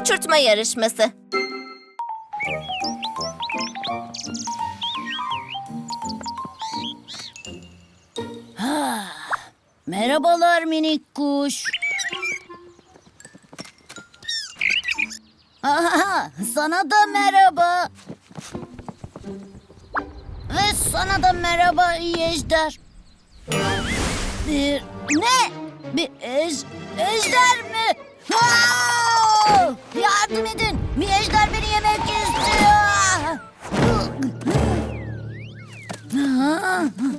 Uçurtma yarışması. Merhabalar minik kuş. Aha, sana da merhaba. Ve sana da merhaba ejder. Bir ne? Bir ej, ejder mi? Aa! Yardım edin. Ejder beni yemek istiyor.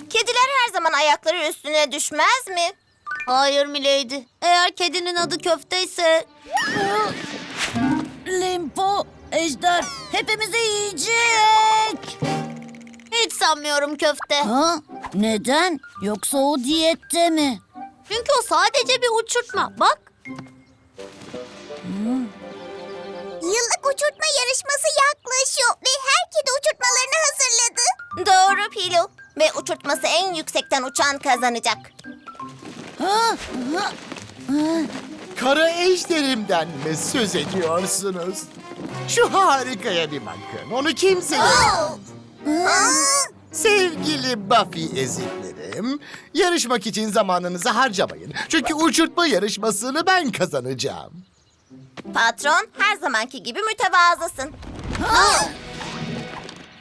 Kediler her zaman ayakları üstüne düşmez mi? Hayır Milady. Eğer kedinin adı köfteyse... Limpo, ejder hepimizi yiyecek. Hiç sanmıyorum köfte. Ha? Neden? Yoksa o diyette mi? Çünkü o sadece bir uçurtma. Bak. Yıllık uçurtma yarışması yaklaşıyor ve her kedi uçurtmalarını hazırladı. Doğru Pilu. Ve uçurtması en yüksekten uçan kazanacak. Kara ejderimden mi söz ediyorsunuz? Şu harikaya bir bakın. Onu kimse... Sevgili Buffy eziklerim, yarışmak için zamanınızı harcamayın. Çünkü uçurtma yarışmasını ben kazanacağım. Patron her zamanki gibi mütevazısın.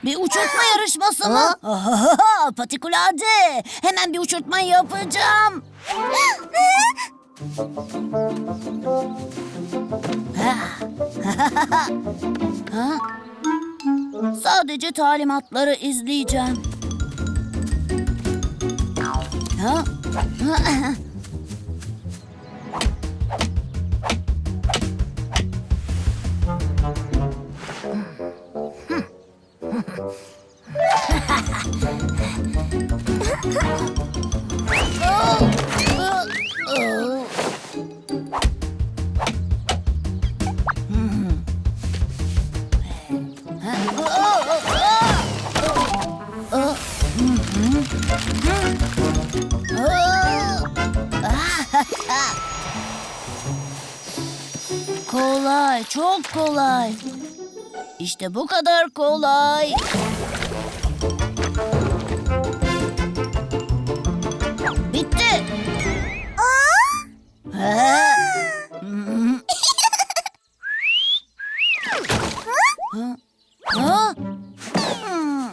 Bir uçurtma yarışması mı? Patikulade. Hemen bir uçurtma yapacağım. Ha? Sadece talimatları izleyeceğim. Ha? Kolay, çok kolay. İşte bu kadar kolay. Ha? Hmm.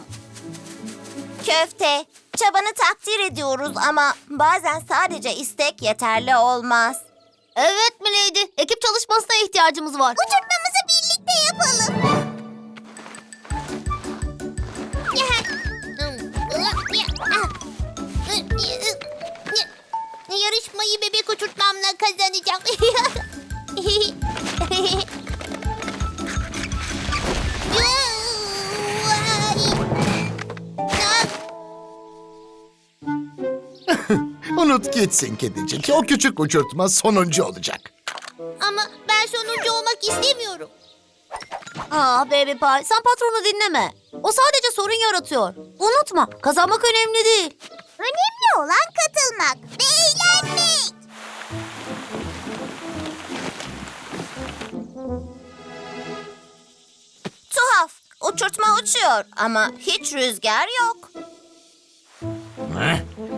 Köfte, çabanı takdir ediyoruz ama bazen sadece istek yeterli olmaz. Evet Milady. Ekip çalışmasına ihtiyacımız var. Uçurtmamızı birlikte yapalım. Yarışmayı bebek uçurtmamla kazanacağım. Unut gitsin kedicik. O küçük uçurtma sonuncu olacak. Ama ben sonuncu olmak istemiyorum. Aa Baby Pie sen patronu dinleme. O sadece sorun yaratıyor. Unutma kazanmak önemli değil. Önemli olan katılmak ve eğlenmek. Tuhaf, uçurtma uçuyor ama hiç rüzgar yok.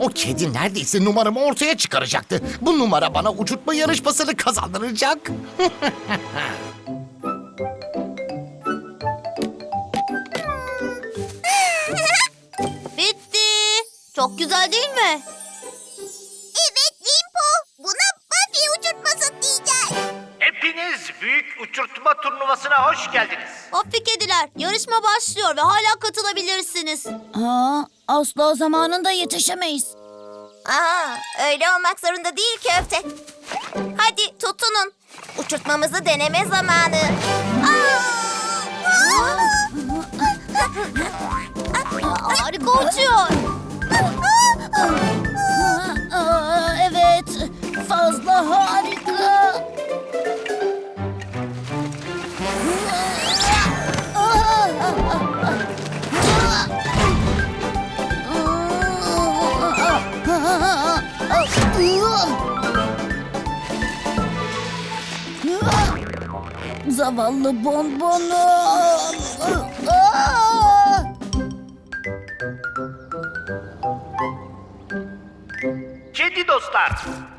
O kedi neredeyse numaramı ortaya çıkaracaktı. Bu numara bana uçurtma yarışmasını kazandıracak. Bitti. Çok güzel değil mi? Evet Limpo. Buna Buffy uçurtması diyeceğiz. Hepiniz büyük uçurtma turnuvasına hoş geldiniz. Hafif kediler yarışma başlıyor ve hala katılabilirsiniz. Ha, asla zamanında yetişemeyiz. Aa, öyle olmak zorunda değil köfte. Hadi tutunun. Uçurtmamızı deneme zamanı. Harika uçuyor. Evet, fazla harika. Zavallı bonbonum. Aa! Kedi dostlar,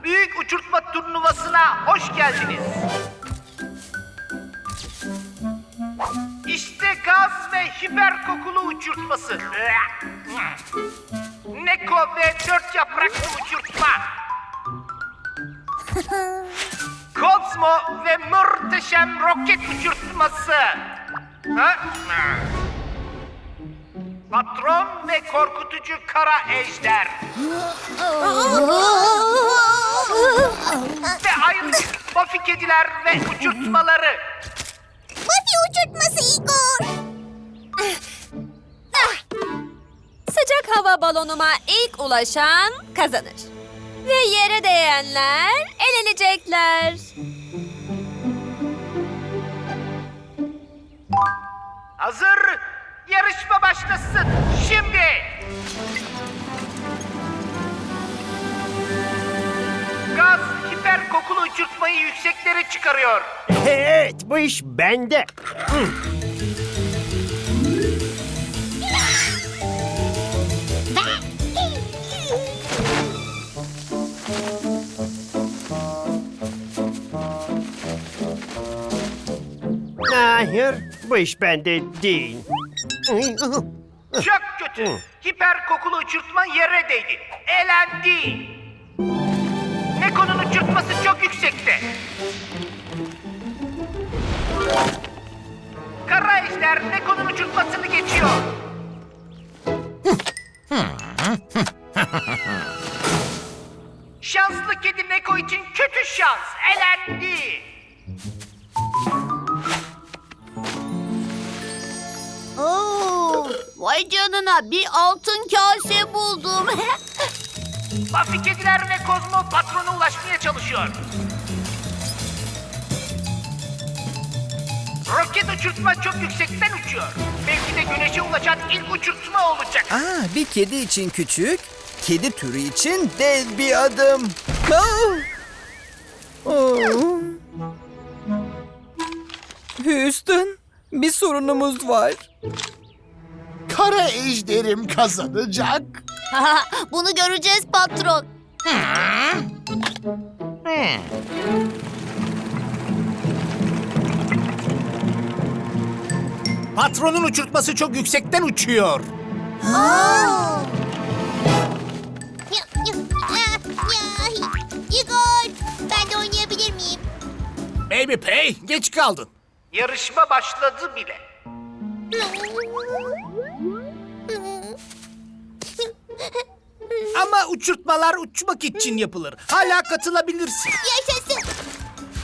büyük uçurtma turnuvasına hoş geldiniz. İşte gaz ve hiper kokulu uçurtması. Neko ve dört yapraklı uçurtma. Kozmo ve muhteşem roket uçurtması. Ha? Patron ve korkutucu kara ejder. ve ayrıca Buffy kediler ve uçurtmaları. Buffy uçurtması Igor. Sıcak hava balonuma ilk ulaşan kazanır. Ve yere değenler elenecekler. Hazır. Yarışma başlasın. Şimdi. Gaz hiper kokulu uçurtmayı yükseklere çıkarıyor. Evet, bu iş bende. Hayır, bu iş bende değil. Çok kötü. Hiper kokulu uçurtma yere değdi. Elendi. Neko'nun uçurtması çok yüksekte. Kara ejder Neko'nun uçurtmasını geçiyor. Vay canına bir altın kase buldum. Buffy kediler ve Kozmo patrona ulaşmaya çalışıyor. Roket uçurtma çok yüksekten uçuyor. Belki de güneşe ulaşan ilk uçurtma olacak. Aa, bir kedi için küçük, kedi türü için dev bir adım. Aa! Oo. Houston, bir sorunumuz var. Kara ejderim kazanacak. Bunu göreceğiz patron. Patronun uçurtması çok yüksekten uçuyor. Ya, ya, ya, ya. Igor, ben de oynayabilir miyim? Baby Pay, geç kaldın. Yarışma başladı bile. Ama uçurtmalar uçmak için yapılır. Hala katılabilirsin. Yaşasın.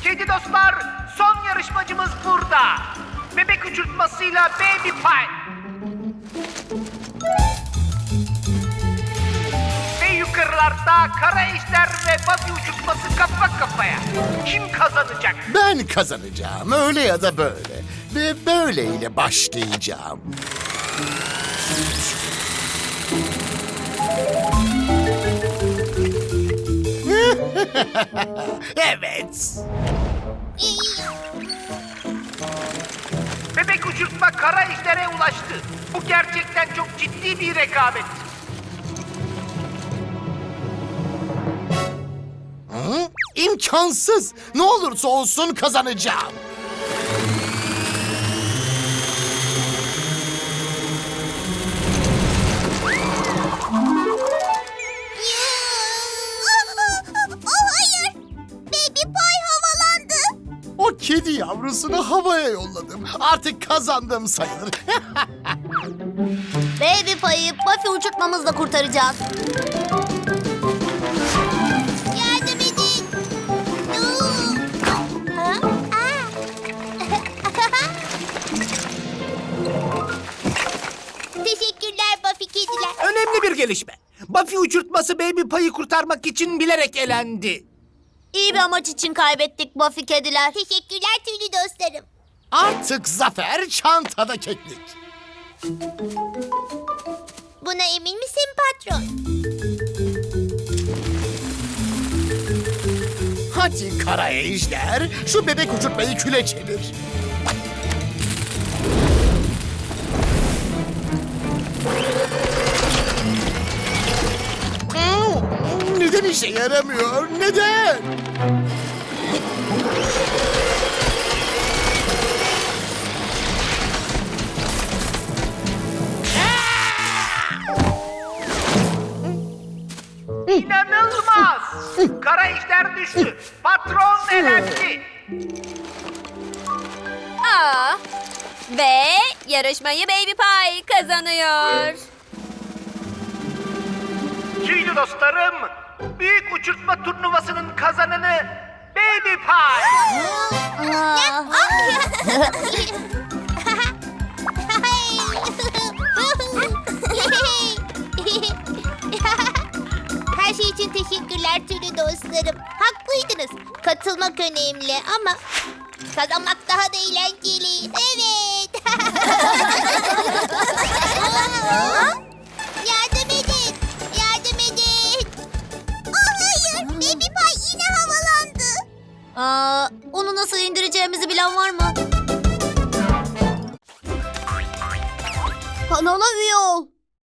Kedi dostlar son yarışmacımız burada. Bebek uçurtmasıyla Baby Pie. Ve yukarılarda Kara Ejder ve Buffy uçurtması kafa kafaya. Kim kazanacak? Ben kazanacağım öyle ya da böyle. Ve böyleyle başlayacağım. evet. Bebek uçurtma Kara Ejder'e ulaştı. Bu gerçekten çok ciddi bir rekabet. Hı? İmkansız. Ne olursa olsun kazanacağım. Kedi yavrusunu havaya yolladım. Artık kazandım sayılır. Baby payı Buffy uçurtmamızla kurtaracağız. Yardım edin. Ha? Teşekkürler Buffy kediler. Önemli bir gelişme. Buffy uçurtması Baby Pay'ı kurtarmak için bilerek elendi. İyi bir amaç için kaybettik Buffy kediler. Teşekkürler tüylü dostlarım. Artık zafer çantada keklik. Buna emin misin patron? Hadi kara ejder, şu bebek uçurtmayı küle çevir. İşe yaramıyor? Neden? İnanılmaz. Kara ejder düştü. Patron elendi. Aa, ve yarışmayı Baby Pie kazanıyor. Tüylü dostlarım, büyük uçurtma turnuvasının kazananı Baby Pie. Her şey için teşekkürler türlü dostlarım. Haklıydınız. Katılmak önemli ama kazanmak daha da eğlenceli. Evet. bilen var mı? Kanala üye.